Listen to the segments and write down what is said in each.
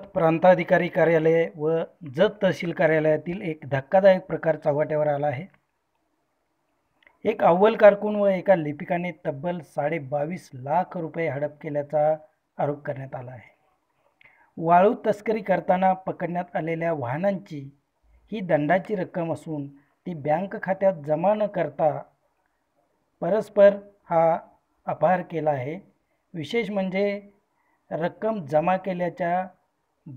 जत प्रांताधिकारी कार्यालय व जत तहसील कार्यालयातील एक धक्कादायक प्रकार चव्हाट्यावर आला आहे. एक अव्वल कारकून व एका लिपिकाने तब्बल साडेबावीस लाख रुपये हडप केल्याचा आरोप करण्यात आला आहे. वाळू तस्करी करताना पकडण्यात आलेल्या वाहनांची ही दंडाची रक्कम असून ती बँक खात्यात जमा न करता परस्पर हा अपहार केला आहे. विशेष म्हणजे रक्कम जमा केल्याच्या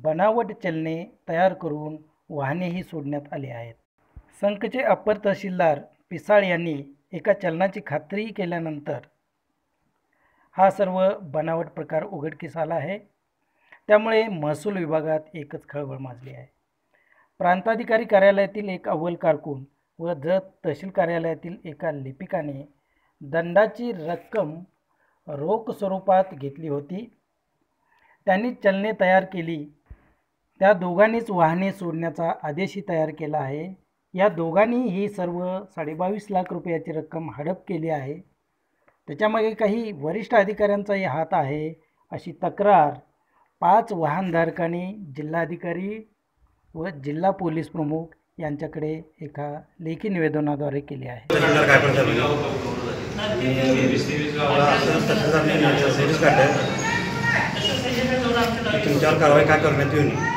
बनावट चलने तयार करून वाहनेही सोडण्यात आली आहेत. संकचे अप्पर तहसीलदार पिसाळ यांनी एका चलनाची खात्री केल्यानंतर हा सर्व बनावट प्रकार उघडकीस आला आहे. त्यामुळे महसूल विभागात एकच खळबळ माजली आहे. प्रांताधिकारी कार्यालयातील एक अव्वल कारकून व जत तहसील कार्यालयातील एका लिपिकाने दंडाची रक्कम रोख स्वरूपात घेतली होती. त्यांनी चलने तयार केली त्या दोघांनीच वाहने सोडण्याचा आदेशही तयार केला आहे. या दोघांनी ही सर्व साडेबावीस लाख रुपयाची रक्कम हडप केली आहे. त्याच्यामागे काही वरिष्ठ अधिकाऱ्यांचाही हात आहे अशी तक्रार पाच वाहनधारकांनी जिल्हाधिकारी व जिल्हा पोलीस प्रमुख यांच्याकडे एका लेखी निवेदनाद्वारे केली आहे. तुमच्यावर कारवाई काय करण्यात येऊ नये?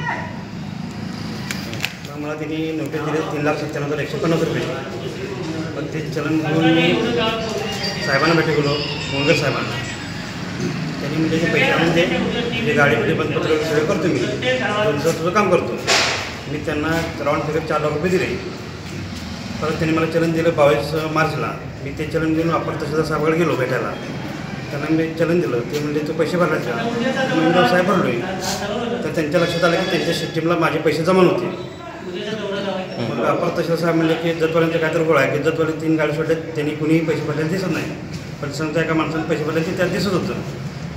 आम्हाला मला त्यांनी नोटीस दिली तीन लाख सत्त्याण्णव हजार एकशे पन्नास रुपये. पण ते चलन घेऊन मी साहेबांना भेटू गेलो मोंगर साहेबांना. त्यांनी म्हणजे ते पैसे म्हणजे ते गाडीमध्ये बंदपत्र सगळं करतो मी. तुमचं तुझं काम करतो. मी त्यांना राऊंड फिगर चार लाख रुपये दिले. परत त्यांनी मला चलन दिलं बावीस मार्चला. मी ते चलन घेऊन आपण तसं साहेबाकडे गेलो भेटायला. त्यांना मी चलन दिलं. ते म्हणजे तो पैसे भरायचे मी व्यवसाय भरलो तर त्यांच्या लक्षात आलं की त्यांच्या सिस्टीमला माझे पैसे जमा नव्हते. मग अप्पर तहसीलदार साहेब म्हणले की जतवाल्यांचं काय तर गोळा आहे. की जतवाले तीन गाडी सोडले त्यांनी कुणीही पैसे भरलेले दिसत नाही. पण समजा एका माणसाने पैसे भरले ते त्यात दिसत होतं.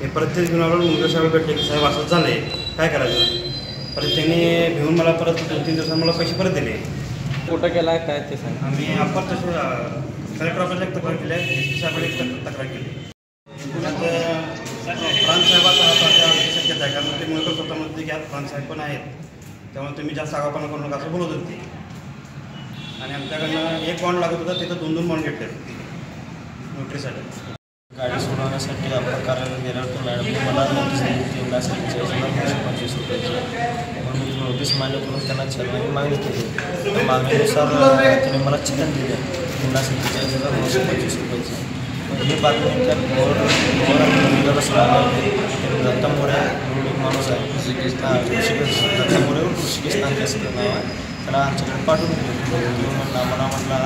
हे परत ते घेऊन आलो मुंगे साहेब भेटले की साहेब असंच झालं आहे काय करायचं? परत त्यांनी घेऊन मला परत दोन तीन दिवसांनी मला पैसे परत दिले. कुठं केला आहे? काय ते सांग. आम्ही अप्पर तसे कलेक्टर ऑफिसला एक तक्रार केली आहे. एस पी साहेबांनी एक तक- तक्रार केली. पुण्यात प्रांत साहेबाचा शक्यता आहे. कारण ते मुळकर स्वतः म्हणते की आज प्रांत साहेब पण आहेत. त्यामुळे तुम्ही जास्त आगापणा करू नका असं बोलत होते आणि आमच्याकडनं एक बॉन्ड लागत होता तिथं दोन दोन बॉन्ड घेतले. नोटरीसाठी गाडी सोडवण्यासाठी आपण कारण गेल्यावर मॅडम मला नोटीस दिली तीन लाख हजार पंचवीस रुपयाची. म्हणून मी नोटीस मान्य करून त्यांना चलनाची मागणी केली. मागणीनुसार त्याने मला चिकन दिले. तीन सत्तेचाळीस हजार दोनशे पंचवीस रुपयाची. ही बातमी त्या मोर बसला दत्ता मोरे एक माणूस आहे ऋषिकेश दत्ता मोरे ऋषिकेश असं नाव आहे. त्याला आमच्याकडे पाठवून दिलं घेऊन म्हणला मला म्हटला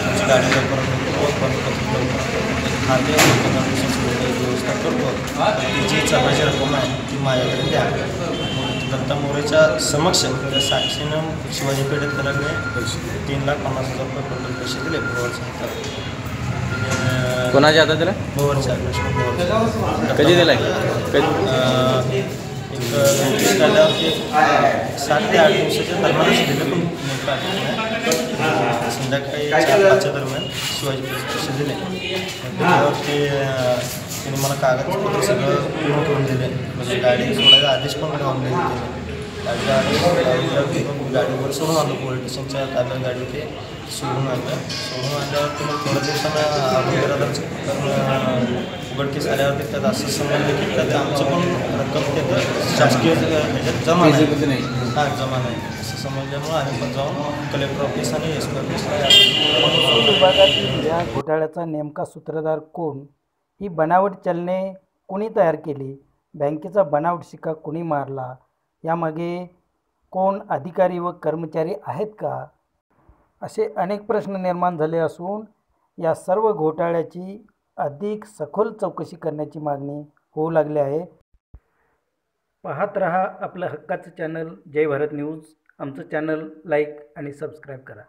तुमची गाडी लवकर खाते व्यवस्था करतो. ती जी चलनाची रक्कम आहे ती माझ्याकडे द्या. मग दत्ता मोरेच्या समक्ष त्या साक्षीनं शिवाजी पेठेत त्याला कलरने तीन लाख पन्नास हजार रुपये टोटल पैसे दिले. भोवरच्या हातात कोणाच्या हातात दिला कधी दिलाय? कधी? एक सात ते आठ दिवसाच्या दरम्यान संध्याकाळी पाचच्या दरम्यान शिवाजी पैसे दिले मग त्यांनी मला कागदपत्र सगळं पूर्ण करून दिले म्हणजे गाडी सोडायचा आदेश पण लावून दिले. गाडीवर सोडून आलो पोलीस स्टेशनच्या ताब्यात गाडी ते सोडून आणलं सोडून आणल्यावरती मग थोड्या दिवसानं अगोदर उघडकीस आल्यावरती त्यात असं समजलं की त्यात आमचं पण रक्कम त्यात शासकीय ह्याच्यात जमा नाही हां जमा नाही असं समजल्यामुळं आम्ही पण जाऊन कलेक्टर ऑफिस आणि एस पी ऑफिसला या घोटाळ्याचा नेमका सूत्रधार कोण? ही बनावट चलने कुणी तयार केली? बँकेचा बनावट शिक्का कुणी मारला? यामागे कोण अधिकारी व कर्मचारी आहेत का? असे अनेक प्रश्न निर्माण झाले असून या सर्व घोटाळ्याची अधिक सखोल चौकशी करण्याची मागणी होऊ लागली आहे. पाहत रहा आपलं हक्काचं चॅनल. जय भारत न्यूज. आमचं चॅनल लाईक आणि सबस्क्राईब करा.